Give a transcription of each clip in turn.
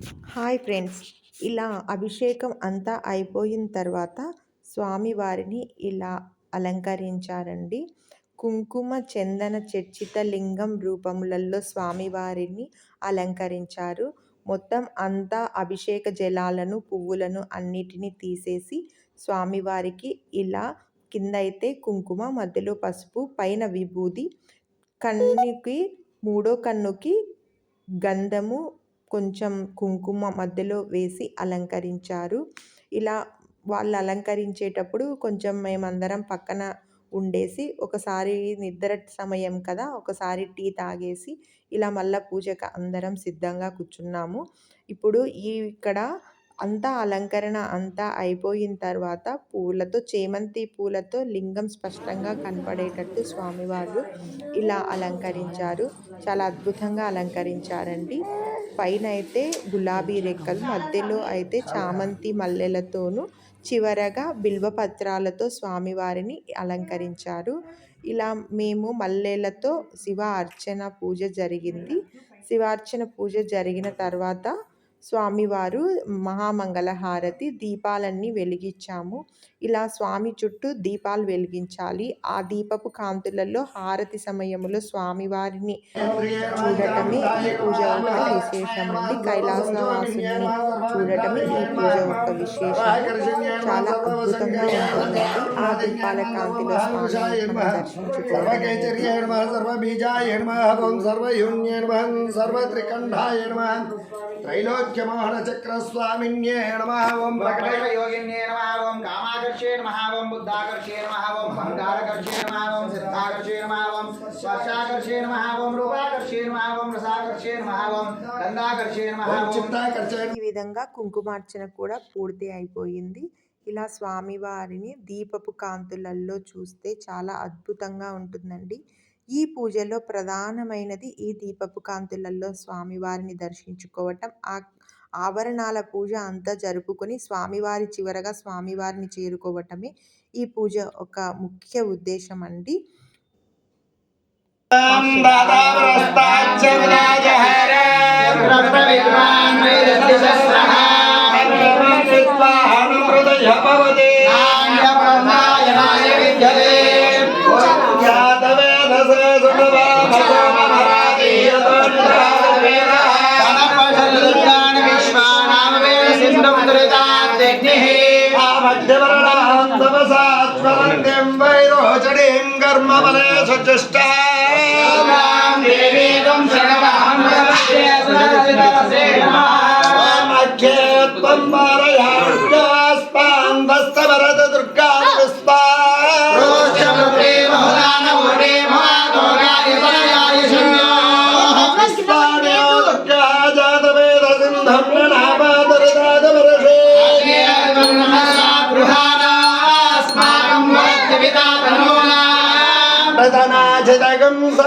Hi friends. ఇలా అభిషేకం అంతా అయిపోయిన తర్వాత స్వామివారిని ఇలా అలంకరించారండి. కుంకుమ చందన చర్చిత లింగం రూపములలో స్వామివారిని అలంకరించారు. మొత్తం అంతా అభిషేక జలాలను పువ్వులను అన్నిటినీ తీసేసి స్వామివారికి ఇలా కింద అయితే కుంకుమ మధ్యలో పసుపు పైన విభూది కన్నుకి మూడో కన్నుకి గంధము కొంచెం కుంకుమ మధ్యలో వేసి అలంకరించారు. ఇలా వాళ్ళు అలంకరించేటప్పుడు కొంచెం మేమందరం పక్కన ఉండేసి ఒకసారి నిద్ర సమయం కదా ఒకసారి టీ తాగేసి ఇలా మళ్ళీ పూజకు అందరం సిద్ధంగా కూర్చున్నాము. ఇప్పుడు ఈ ఇక్కడ అంతా అలంకరణ అంతా అయిపోయిన తర్వాత పూలతో చేమంతి పూలతో లింగం స్పష్టంగా కనపడేటట్టు స్వామివారు ఇలా అలంకరించారు. చాలా అద్భుతంగా అలంకరించారండి. పైన అయితే గులాబీ రెక్కలు మధ్యలో అయితే చామంతి మల్లెలతోనూ చివరగా బిల్వపత్రాలతో స్వామివారిని అలంకరించారు. ఇలా మేము మల్లెలతో శివ అర్చన పూజ జరిగింది. శివార్చన పూజ జరిగిన తర్వాత స్వామివారు మహామంగళ హారతి దీపాలన్నీ వెలిగించాము. ఇలా స్వామి చుట్టూ దీపాలు వెలిగించాలి. ఆ దీపపు కాంతులలో హారతి సమయంలో స్వామివారిని చూడటమే ఈ పూజ యొక్క విశేషం అండి కైలాసవాసుని చూడటమే ఈ పూజ యొక్క విశేషం. చాలా అద్భుతంగా ఉంటుంది. ఆ దీపాల కాంతిలో స్వామిని మనం త్రైలోక్యమోహన యోగిన్యే కామాకర్షే బుద్ధాకర్షే సిద్ధాకర్షే రూపాకర్షే రసాకర్షే చిత్తాకర్షే ఈ విధంగా కుంకుమార్చన కూడా పూర్తి అయిపోయింది ఇలా స్వామివారిని దీపపు కాంతులలో చూస్తే చాలా అద్భుతంగా ఉంటుందండి ఈ పూజలో ప్రధానమైనది ఈ దీపపు కాంతులలో స్వామివారిని దర్శించుకోవటం. ఆ ఆభరణాల పూజ అంతా జరుపుకొని స్వామివారి చివరగా స్వామివారిని చేరుకోవటమే ఈ పూజ ఒక ముఖ్య ఉద్దేశం అండి. శరణమనే సజ్జష్టాం.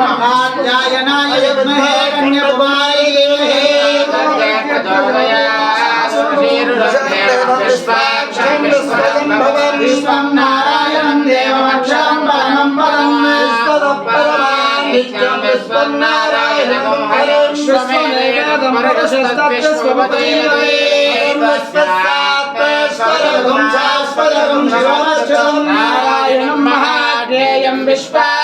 महाध्यायनाय विद्महे कन्याकुमारी विश्वं नारायणं देवमक्षरं परमं पदम् नित्यं विश्वं नारायणं हरिं नारायणं महाज्ञेयं विश्वात्मानं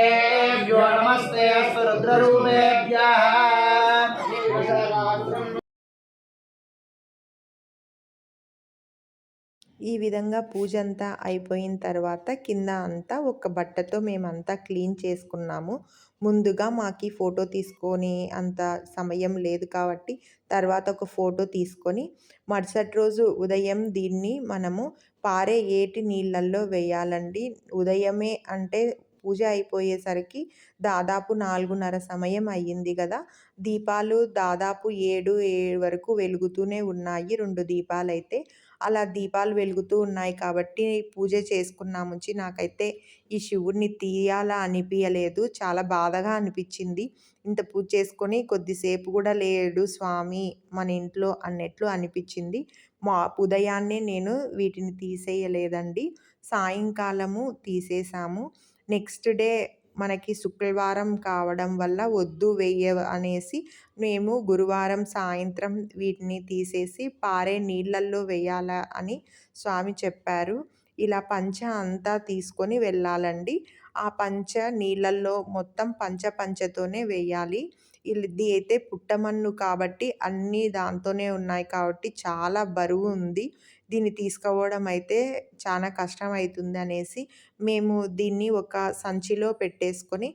ఈ విధంగా పూజ అంతా అయిపోయిన తర్వాత కింద అంతా ఒక బట్టతో మేమంతా క్లీన్ చేసుకున్నాము. ముందుగా మాకు ఫోటో తీసుకొని అంత సమయం లేదు కాబట్టి తర్వాత ఒక ఫోటో తీసుకొని మరుసటి రోజు ఉదయం దీన్ని మనము పారే ఏటి నీళ్ళల్లో వేయాలండి. ఉదయమే అంటే పూజ అయిపోయేసరికి దాదాపు నాలుగున్నర సమయం అయ్యింది కదా. దీపాలు దాదాపు ఏడు ఏడు వరకు వెలుగుతూనే ఉన్నాయి. రెండు దీపాలు అయితే అలా దీపాలు వెలుగుతూ ఉన్నాయి కాబట్టి పూజ చేసుకున్నా నుంచి నాకైతే ఈ శివుడిని తీయాలా అనిపించలేదు చాలా బాధగా అనిపించింది. ఇంత పూజ చేసుకొని కొద్దిసేపు కూడా లేడు స్వామి మన ఇంట్లో అన్నట్లు అనిపించింది. మా ఉదయాన్నే నేను వీటిని తీసేయలేదండి. సాయంకాలము తీసేసాము. నెక్స్ట్ డే మనకి శుక్రవారం కావడం వల్ల వద్దు వెయ్య అనేసి మేము గురువారం సాయంత్రం వీటిని తీసేసి పారే నీళ్ళల్లో వేయాల అని స్వామి చెప్పారు. ఇలా పంచ అంతా తీసుకొని వెళ్ళాలండి. ఆ పంచ నీళ్ళల్లో మొత్తం పంచ పంచతోనే వేయాలి. ఇది అయితే పుట్టమన్ను కాబట్టి అన్నీ దాంతోనే ఉన్నాయి కాబట్టి చాలా బరువు ఉంది. దీన్ని తీసుకోవడం అయితే చాలా కష్టం అవుతుంది అనేసి మేము దీన్ని ఒక సంచిలో పెట్టేసుకొని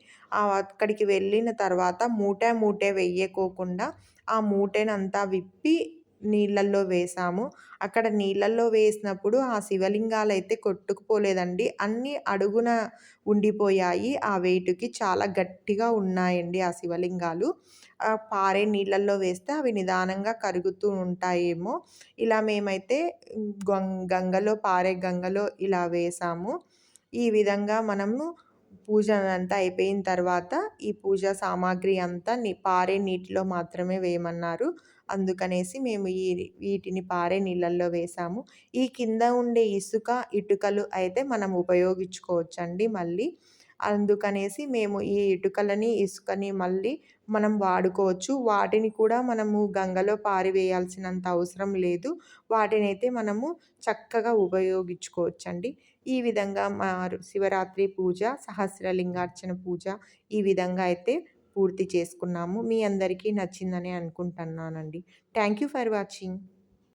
అక్కడికి వెళ్ళిన తర్వాత మూట మూటే వెయ్యకోకుండా ఆ మూటనంతా విప్పి నీళ్ళల్లో వేసాము. అక్కడ నీళ్ళల్లో వేసినప్పుడు ఆ శివలింగాలు అయితే కొట్టుకుపోలేదండి. అన్నీ అడుగున ఉండిపోయాయి. ఆ వెయిట్కి చాలా గట్టిగా ఉన్నాయండి ఆ శివలింగాలు. పారే నీళ్ళల్లో వేస్తే అవి నిదానంగా కరుగుతూ ఉంటాయేమో. ఇలా మేమైతే గంగలో పారే గంగలో ఇలా వేసాము. ఈ విధంగా మనము పూజ అంతా అయిపోయిన తర్వాత ఈ పూజ సామాగ్రి అంతా నీ పారే నీటిలో మాత్రమే వేయమన్నారు. అందుకనేసి మేము ఈ వీటిని పారే నీళ్ళల్లో వేసాము. ఈ కింద ఉండే ఇసుక ఇటుకలు అయితే మనం ఉపయోగించుకోవచ్చండి మళ్ళీ. అందుకనేసి మేము ఈ ఇటుకలని ఇసుకని మళ్ళీ మనం వాడుకోవచ్చు. వాటిని కూడా మనము గంగలో పారివేయాల్సినంత అవసరం లేదు. వాటిని అయితే మనము చక్కగా ఉపయోగించుకోవచ్చండి. ఈ విధంగా మా శివరాత్రి పూజ సహస్రలింగార్చన పూజ ఈ విధంగా అయితే పూర్తి చేసుకున్నాము. మీ అందరికీ నచ్చిందని అనుకుంటున్నానండి. Thank you for watching.